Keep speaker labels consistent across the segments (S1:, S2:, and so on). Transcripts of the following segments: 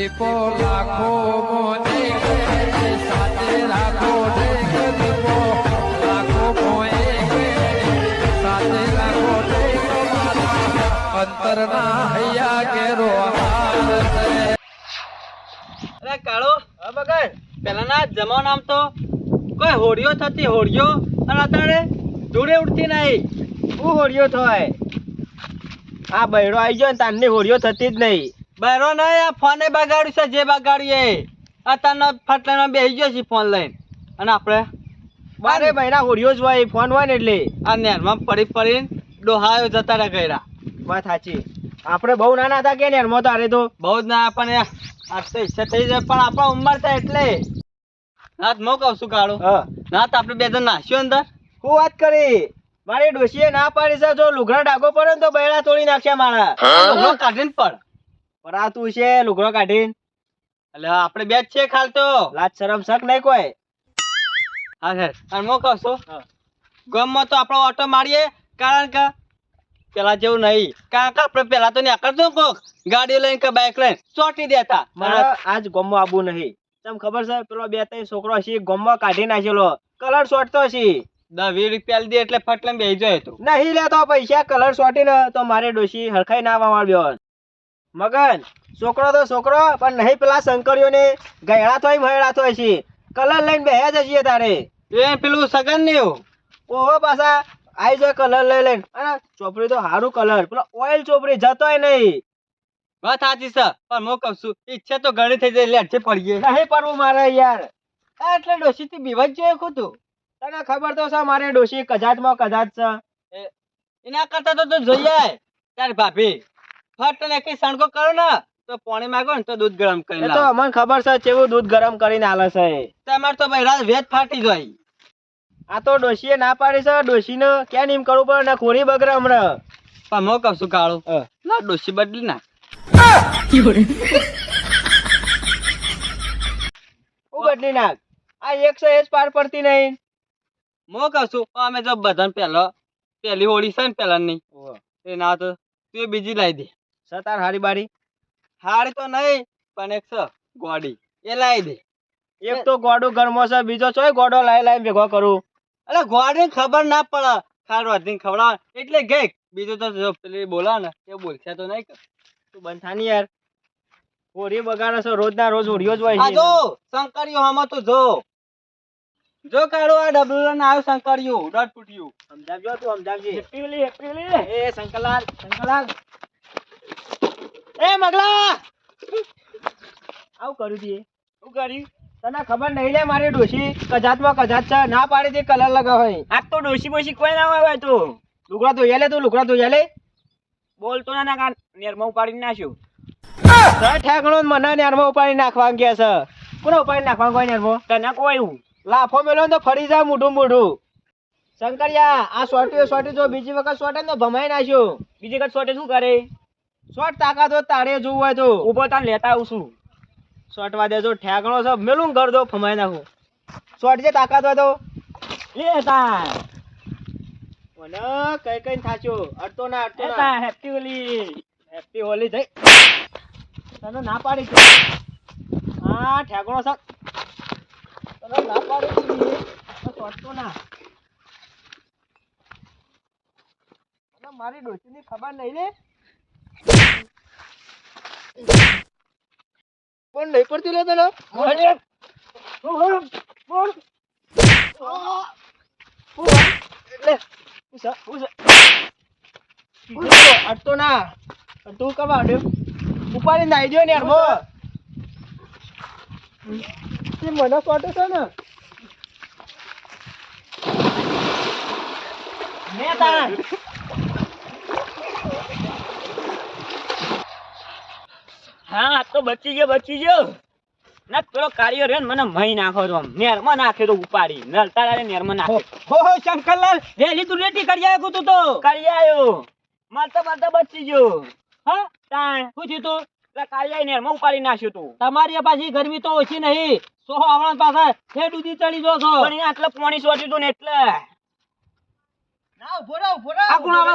S1: દીપો લાખો સાથે રાખો લાખો સાથે રાખો અંતરના હૈયા કેરો
S2: અરે કાળો હા બગર પેલાના જમાનામાં તો કોઈ હોડીઓ થતી હોડીઓ, અને અત્યારે ધૂળે ઉડતી નહીં.
S3: શું હોડીઓ થાય? આ બૈરો આવી ગયો ને તારની હોળીઓ થતી જ નહીં.
S2: બહેરો ના આ ફોને બગાડ્યું છે જે બગાડ્યું એ. અત્યારનો ફટલાનો બેસી ગયો છે ફોન લઈને. અને આપણે
S3: બારે મહિના હોળીઓ જ હોય ફોન હોય ને એટલે.
S2: આ નેરમાં પડી પડીને ડોહાયો જતા રહ્યા કર્યા
S3: વાત સાચી. આપણે બહુ નાના હતા કે ને તારે તો?
S2: બહુ જ ના પણ આ તો ઈચ્છા થઈ જાય પણ આપણા ઉંમર થાય એટલે. ના હું કહું છું કાળો.
S3: હા.
S2: ના તો આપણે બે જણ નાસ્યો અંદર.
S3: શું વાત કરી? મારી ડોશીએ ના પાડી છે જો લુગડા ડાગો પડે ને તો બૈડા તોડી નાખ્યા મારા.
S2: કાઢીને પડ.
S3: પણ તું છે લુગડો કાઢીને.
S2: એટલે આપણે બે જ છે ખાલ તો
S3: લાજ શરમ શક નહીં કોઈ.
S2: હા સર અને હું કહું છું. ગામમાં તો આપણો ઓટો મારીએ કારણ કે પેલા જેવું નહીં. કારણ કે આપણે પેલા તો નીકળતો કોક. ગાડી લઈને કે બાઇક લઈને. ચોટી દેતા
S3: મારે આજ ગોમમાં આવવું નહીં. તમ ખબર છે પેલો બે ત્રણ છોકરો છે ગમમાં કાઢી નાખેલો. કલર સોટતો છે
S2: દસ વીસ રૂપિયા લીધી એટલે ફટલે બેસી જાય તું.
S3: નહીં લેતો પૈસા કલર ચોટી ને તો મારે ડોશી હરખાઈ ના વાળ્યો મગન છોકરો તો છોકરો પણ નહીં પેલા શંકરીઓને ગયડા થોય મહેડા થોય છે. કલર લઈને બે જઈએ તારે.
S2: એ પેલું સગન ને
S3: ઓહો પાછા આવી જાય કલર લઈ લઈને. અને ચોપડી તો સારું કલર પેલો ઓઇલ ચોપડી જતોય નહીં.
S2: વાત સાચી છે પણ હું કહું છું ઈચ્છા તો ઘણી થઈ જાય લેટ છે પડીએ.
S3: નહીં પડવું મારે યાર.
S2: એટલે એટલે ડોશીથી બીવાજ જોઈએ ખોટું.
S3: તને ખબર તો છે મારે ડોશી કજાટમાં કજાટ છે.
S2: એના કરતા તો તું જોઈ આય તારી ભાભી. ફટ ને કઈ સણકો કરો ને તો પાણી માંગો ને તો દૂધ ગરમ કરી
S3: તો અમને ખબર છે કેવું દૂધ ગરમ કરીને આલે છે.
S2: તમારે તો ભાઈ રાત વેત ફાટી જાય.
S3: આ તો ડોશીએ ના પાડી છે ડોશીને ક્યાં નીમ કરવું પડે ને ખોરી બગડે હમણાં
S2: પણ મો છું કાળું ના ડોશી બદલી ના
S3: હું બદલી નાખ. આ એકસો એજ પાર પડતી નહીં.
S2: મો છું અમે જો બધાને પહેલો પહેલી હોળી છે ને પહેલાની. એ ના તો તું બીજી લાવી દે.
S3: સતાર હારી બારી?
S2: હારી તો નહીં પણ એક છે ગોડી. એ લાવી દે.
S3: એક તો ગોડો ગરમો છે બીજો ચોય ગોડો લાવી લાવી ભેગો કરું.
S2: અરે ગોડી ખબર ના પડે. ખાર વાધી ખવડાવ. એટલે ગઈ બીજું તો જો પેલી બોલા ને એ બોલશે તો નહીં
S3: તું બંધ થાની યાર. હોરી બગાડે છે રોજ ના રોજ હોડીઓ જ હોય છે.
S2: જો શંકરિયો હમો તો જો. જો કાળો આ ડબલું ને આવ્યું શંકરિયું ડટ તૂટ્યું
S3: સમજાવજો તું સમજાવજે. હેપીલી હેપીલી એ શંકરલાલ શંકરલાલ. એ મગલા! આવું કર્યું તી શું કર્યું? તને ખબર નહીં લે મારી ડોશી કજાતમાં કજાત છે ના પાડી તે કલર લગાવે આ તો ડોશી બોશી કોઈ ના હોય તો. લુગડા ધોઈ લે તું લુગડા ધોઈ લે બોલતો ના ના નેરમાં ઉપાડી નાખ્યું? ઠેકણો મને નેરમાં ઉપાડી નાખવા ગયા છે. કોને ઉપાડી નાખવા કોઈ નેરમાં? તને કોઈ લાફો મેલો તો ફરી જાય મોઢું મોઢું. શંકરિયા આ સોટી સોટી જો બીજી વખત સોટે ને તો ભમાઈ નાખ્યો. બીજી વખત સોટે શું કરે? શોટ તાકાત હોય તારે જોવું હોય તો. ઊભો તાન લેતા આવું છું. શોટવા દેજો ઠેકણો છે મેલું કર દો ફમાઈ નાખું. શોર્ટ જે તાકાત હોય તો. લે તાર મને કઈ કઈ થાચ્યો? અડતો ના અડતો ના. હેપી હોલી. હેપી હોલી જઈ તને ના પાડી છે. હા ઠેકણો છે. તને ના પાડી છે. તો ના. મારી ડોશીની ખબર નહીં લે. પણ નહીં પડતી લે તને અટતો ના. તું કવા આડ્યો ઉપાડી નાઈ દો ને યાર મને ફાટે છે ને. મેં તારા હા તો બચી ગયો બચી ગયો. ના પેલો કાર્યો રે મને મહી નાખો તો નેરમાં નાખે તો ઉપાડી. નલતા રે નેરમાં નાખે. હો હો શંકરલાલ વેલી તું રેટી કરી આવ્યો તું તો? કરી આવ્યો મારતા મારતા બચી ગયો. હા તાણ શું થયું તું? કાળિયા નેરમાં ઉપાડી નાખ્યું તું. તમારી પાછી ગરમી તો ઓછી નહીં. સો આવણ પાસે ફેટ ઉધી ચડી જો છો. પણ આટલે પાણી સોટ્યું તું ને એટલે. ના ઊભો રહો ઊભો રહો. આ કોણ આવે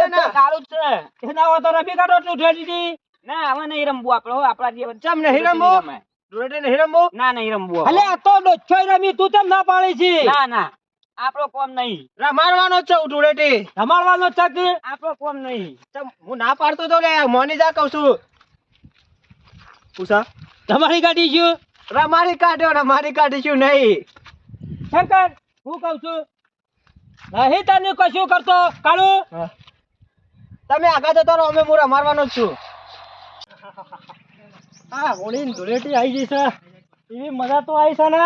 S3: છે? કાળું જ છે. એના તો રબી કાઢો એટલું ઠેડી
S4: ના હવે નહીં રમવું આપણે આપણા જે
S5: ચમ નહીં રમવું? ધૂળેટી નહીં રમવું?
S4: ના નહીં રમવું
S1: અલે આ તો ડોચ્છોય રમી તું તેમ ના પાડી છે?
S4: ના ના આપણો કોમ નહીં.
S5: રમાડવાનો છે ધૂળેટી
S1: રમાડવાનો છે કે?
S4: આપણો કોમ નહીં.
S5: હું ના પાડતો તો લે મોની જા કહું છું. પૂછા?
S1: તમારી કાઢીશું?
S5: રમારી કાઢ્યો રમારી કાઢીશું નહીં.
S1: શંકર હું કહું છું નહીં તને કશું કરતો કાળુ?
S5: તમે આગળ જતો રહો અમે હું રમાડવાનો છું. હા હોળી ધૂળેટી આવી છે. એવી મજા તો આવી છે ને.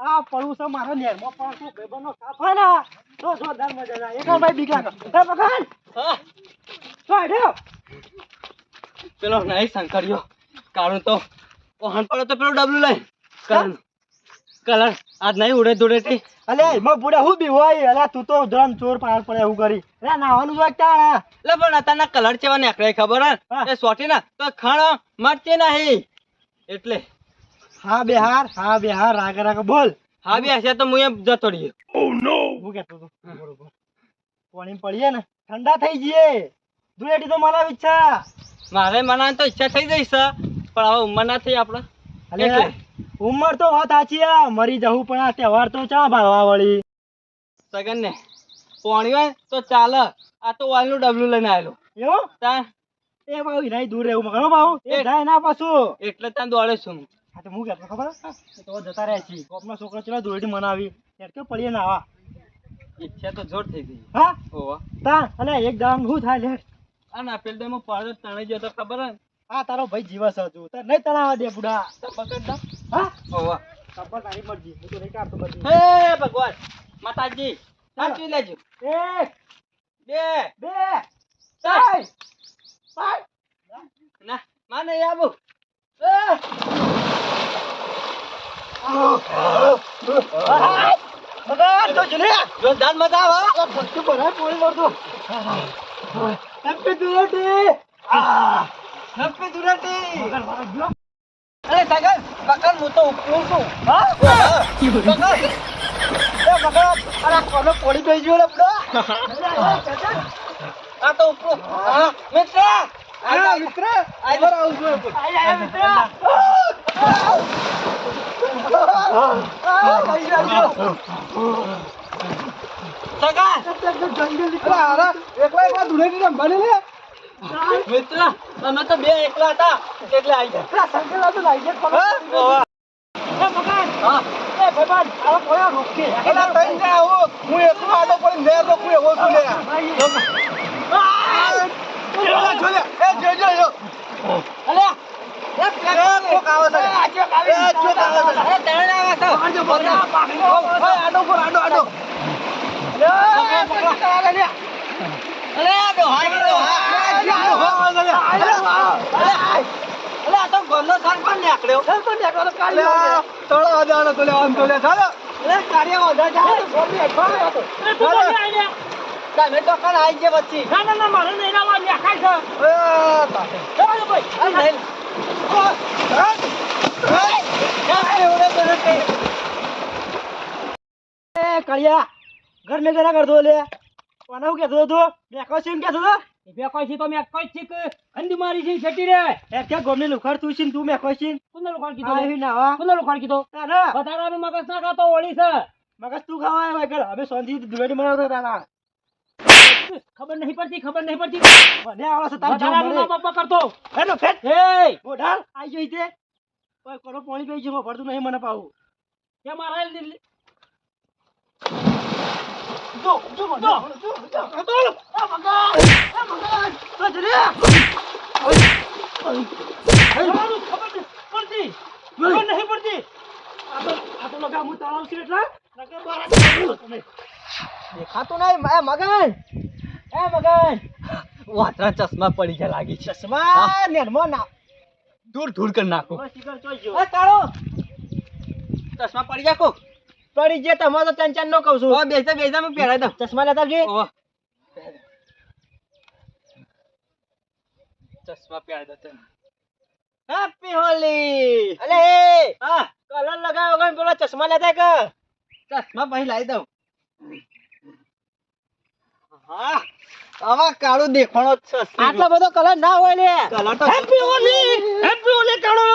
S5: આ પડું છે મારો નેરમાં પણ શું ભાઈબંધનો સાથ હોય ને તો જોરદાર મજા આવે. એક ભાઈ બીક એ બગાન તો આડ્યો પેલો નહીં શંકરિયો. કારણ તો પહોંચ પડે તો પેલો ડબલું લઈ કલર કલર આજ નહીં ઉડે ધૂળેટી અલે એમાં બુડા હું બી હોય? અલા તું તો ધરમ ચોર પાર પડે એવું કરી. અલા નાવાનું જોઈ ક્યાં? એટલે પણ અત્યારના કલર ચેવા નીકળે ખબર હે? એ સોટી ના તો ખણ મરતી નહીં. એટલે. હા બે હાર હા બે હાર રાગ રાગ બોલ. હા બે હશે તો હું એમ જતો રહીએ. ઓ નો હું કહેતો તો બરોબર પાણી પડીએ ને? ઠંડા થઈ જઈએ. ધૂળેટી તો મનાવી ઈચ્છા. મારે મનાવાની તો ઈચ્છા થઈ જઈશ છે પણ હવે ઉંમર ના થઈ આપણે. એટલે. ઉંમર તો વાત સાચી આ. મરી જવું પણ આ તહેવાર તો ચા ભાળવા વળી. સગન ને પોણી હોય તો ચાલે. આ તો વાલનું ડબલું લઈને આવેલો. એવું? તા. એ ભાવ નહીં દૂર રહેવું મગનો ભાવ? એ જાય ના પાછું. એટલે ત્યાં દોડે છું હા. તો હું કહેતો ખબર તો જતા રહ્યા છીએ. કોપનો છોકરો ચલો દોડી મનાવી. કે પડીએ નાવા ઈચ્છા તો જોર થઈ ગઈ. હા? ઓવા તા અને એક દામ શું થાય લે. આ આપેલ પેલ ડેમો પાડો તણે જતો તો ખબર હે હા તારો ભાઈ જીવસ હજુ તાર નહીં તણાવા દે બુડા તો પકડ દો હા? ઓવા ખબર તારી મરજી. હું તો નહીં કાઢતો બધી. હે ભગવાન. માતાજી સાચવી લેજો. એક બે. બે. ત્રણ પાંચ. ના માને આબુ ભગવાન તો જલે જોરદાર મજા આવે ભક્તિ ભરાય પોળી મારતો હેપી દુરાટી હેપી દુરાટી અરે સાગર બકર હું તો ઉપરું છું. હા? બકર એ બકર અરે કોનો પોળી ગઈ ગયો લપડો આ તો ઉપરું હા મિત્ર. આ મિત્ર આઈ આવું છું આઈ મિત્ર. મિત્ર અમે તો બે એકલા હતા એટલે આવી ગયા. સંકેલા તો લાગી ગયા એ ભગવાન આવો કોયો રોકે? એલા તઈ ને આવો હું એકલો આડો પડી ને રોકું એવો છું લે એલા જોલે એ જો જો જો અલે એ કોક આવે છે એ કોક આવે છે એ તણે આવે છે આજો બોલા ઓય આડો પર આડો આડો. અલે અલે આડો હાઈ તમે તો કાલ આઈ ગયા વચ્ચે
S1: ના ના ના મારે નહીં આવવા દેખાય છે ચાલો ભાઈ
S5: આ નહીં ઓ એ એ ઓરે તો કે એ કળિયા ઘર મેં જરા કરતો લે. કોના કે દો દો મે કો સીમ કે દો
S1: બે કોઈ છે તો મેં કોઈ છે કે અંડી મારી છે છેટી રે
S5: એ કે ગોમને લુખડ તું સીમ તું મે કો સીમ
S1: કોને લોકોને કીધું
S5: આવી
S1: લે?
S5: નાવા
S1: કોને લોકોને કીધું
S5: અરે
S1: વધારે અમે મગજ ના ખાતો ઓળી છે
S5: મગજ તું ખાવા આવે કર હવે સોંધી દુવેડી બનાવતો તારા
S1: ખબર નહીં પડતી ખબર નહીં પડતી
S5: મને આવા છે તાર
S1: વધારે
S5: જો
S1: અમે
S5: મળે
S1: બાપા કરતો
S5: હેલો ફેટ
S1: એ
S5: મોઢાળ આઈ જોઈ તે ઓય કોનો પાણી પી ગયો ભરતું નહીં મને પાવું
S1: કે મારા
S5: જો જો જો જો જો જો દેખાતું નહીં એ મગન એ મગન વાતરા ચશ્મા પડી ગયા લાગી ચશ્મા નેરમો ના દૂર દૂર કરી નાખો એ કાળો ચશ્મા પડી જા કો પડી ગયા તમારે તો ટેન્શન ન કહું છું. બેસતા બેસતા હું પહેરાઈ દઉં. ચશ્મા લેતા આવજે. ચશ્મા પહેરાઈ દો તને હેપી હોલી અલે હા કલર લગાવ્યો ગણ પેલા ચશ્મા લેતા કે ચશ્મા પછી લાવી દઉં હા
S2: આવા કાળો દેખાણો જ છે
S3: આટલો બધો કલર ના હોય લે
S2: કલર તો
S3: હેપી હોલી હેપી હોલી કાળો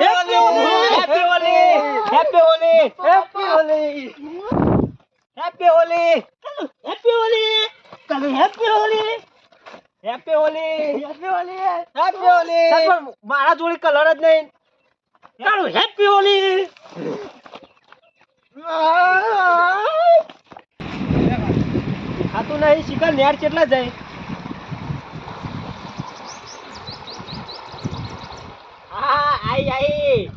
S2: happy Holi happy Holi happy Holi happy Holi happy Holi
S3: happy Holi colour happy Holi
S2: happy Holi
S3: happy Holi
S2: happy Holi
S3: મારા જોડે કલર જ નહીં. ચાલો હેપી હોલી
S2: ખાતું નહીં શિકાર નેર કેટલા જાય?
S3: હા આઈ આઈ.